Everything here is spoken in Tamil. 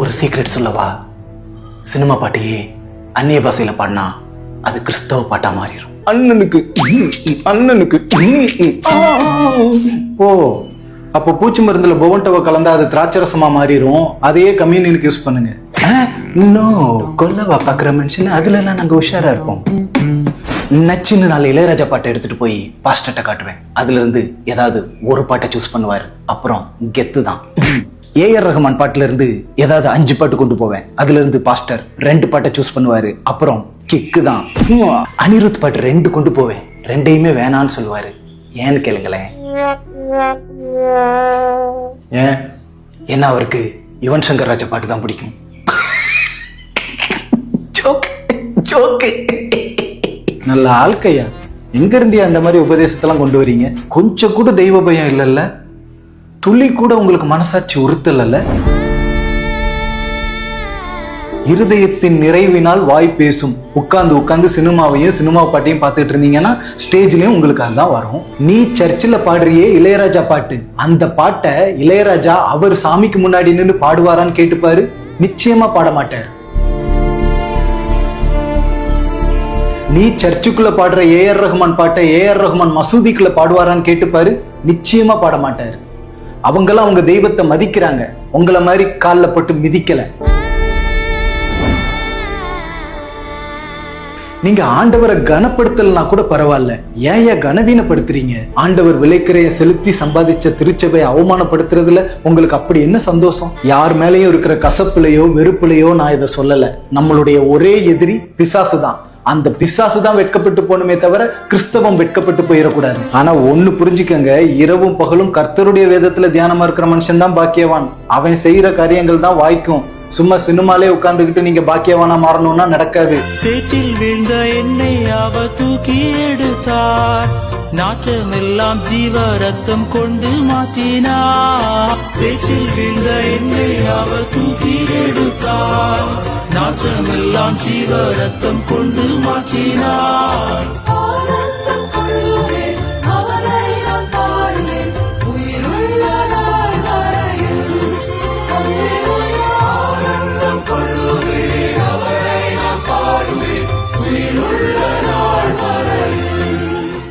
ஒரு சீக்ரெட் சொல்லவா? சினிமா பாட்டையே அந்நிய பாஷையில பாடினா அது கிறிஸ்தவ பாட்டா மாறிடும் அண்ணனுக்கு அண்ணனுக்கு ஓ அப்போ பூச்சி மருந்துல பொவன்டவை கலந்தா அது திராட்சரசமா மாறிடும் அதையே கம்யூனிக்கு யூஸ் பண்ணுங்க. இன்னும் கொல்லவா பாக்குற மனுஷன் அதுல எல்லாம் நாங்க உஷாரா இருப்போம். நச்சுன்னு நாலு இளையராஜா பாட்டை எடுத்துட்டு போய் பாஸ்டர்ட்ட காட்டுவேன். அதுல இருந்து ஏதாவது ஒரு பாட்டை சூஸ் பண்ணுவாரு. அப்புறம் கெத்து தான் ஏஆர் ரஹ்மான் பாட்டுல இருந்து ஏதாவது அஞ்சு பாட்டு கொண்டு போவேன். அதுல இருந்து பாஸ்டர் ரெண்டு பாட்டை சூஸ் பண்ணுவாரு. அப்புறம் கிக்கு தான். அனிருத் பாட்டு ரெண்டு கொண்டு போவேன். ரெண்டையுமே வேணான்னு சொல்லுவாரு. ஏன்னு கேளுங்களேன். ஏன்? என்ன அவருக்கு யுவன் சங்கர் ராஜா பாட்டு தான் பிடிக்கும். ஜோக்கு ஜோக்கு நல்ல ஆள்கையா எங்க இருந்தியா அந்த மாதிரி உபதேசத்தெல்லாம் கொண்டு வரீங்க? கொஞ்சம் கூட தெய்வ பயம் இல்லைல்ல? துளி கூட உங்களுக்கு மனசாட்சி உறுத்தல இருதயத்தின் நிறைவினால் வாய் பேசும். உட்கார்ந்து உட்கார்ந்து சினிமாவையும் சினிமா பாட்டையும் பார்த்துட்டு இருந்தீங்கன்னா ஸ்டேஜ்லயும் உங்களுக்கு அதுதான் வரும். நீ சர்ச்சில் பாடுறியே இளையராஜா பாட்டு. அந்த பாட்டை இளையராஜா அவர் சாமிக்கு முன்னாடி நின்று பாடுவாரான்னு கேட்டுப்பாரு நிச்சயமா பாட மாட்டார். நீ சர்ச்சுக்குள்ள பாடுற ஏஆர் ரஹ்மான் பாட்டை ஏஆர் ரஹ்மான் மசூதிக்குள்ள பாடுவாரான்னு கேட்டுப்பாரு நிச்சயமா பாட மாட்டார். அவங்கெல்லாம் அவங்க தெய்வத்தை மதிக்கிறாங்க. உங்களை மாதிரி காலில் பட்டு மிதிக்கல. நீங்க ஆண்டவரை கனப்படுத்தலனா கூட பரவாயில்ல. ஏன் ஏன் கனவீனப்படுத்துறீங்க? ஆண்டவர் விலைக்கிறைய செலுத்தி சம்பாதிச்ச திருச்சபை அவமானப்படுத்துறதுல உங்களுக்கு அப்படி என்ன சந்தோஷம்? யார் மேலேயும் இருக்கிற கசப்புலையோ வெறுப்புலையோ நான் இதை சொல்லல. நம்மளுடைய ஒரே எதிரி பிசாசு தான் அந்த பிசாசு தான் வெட்கப்பட்டு போகணுமே தவிர கிறிஸ்தவம் வெட்கப்பட்டு போயிடக்கூடாது. ஆனா ஒண்ணு புரிஞ்சுக்கங்க இரவும் பகலும் கர்த்தருடைய வேதத்துல தியானமா இருக்கிற மனுஷன் தான் பாக்கியவான். அவன் செய்யற காரியங்கள் தான் வாய்க்கும். சும்மா சினிமாலே உட்கார்ந்துகிட்டு நீங்க பாக்கியவானா மாறணும்னா நடக்காது. சேற்றில் விழுந்த என்னை அவ தூக்கி எடுத்தார். நாற்றமெல்லாம் ஜீவ ரத்தம் கொண்டு மாற்றினார். சேற்றில் விழுந்த என்னை அவ தூக்கி எடுத்தார். நாற்றமெல்லாம் ஜீவ ரத்தம் கொண்டு மாற்றினார்.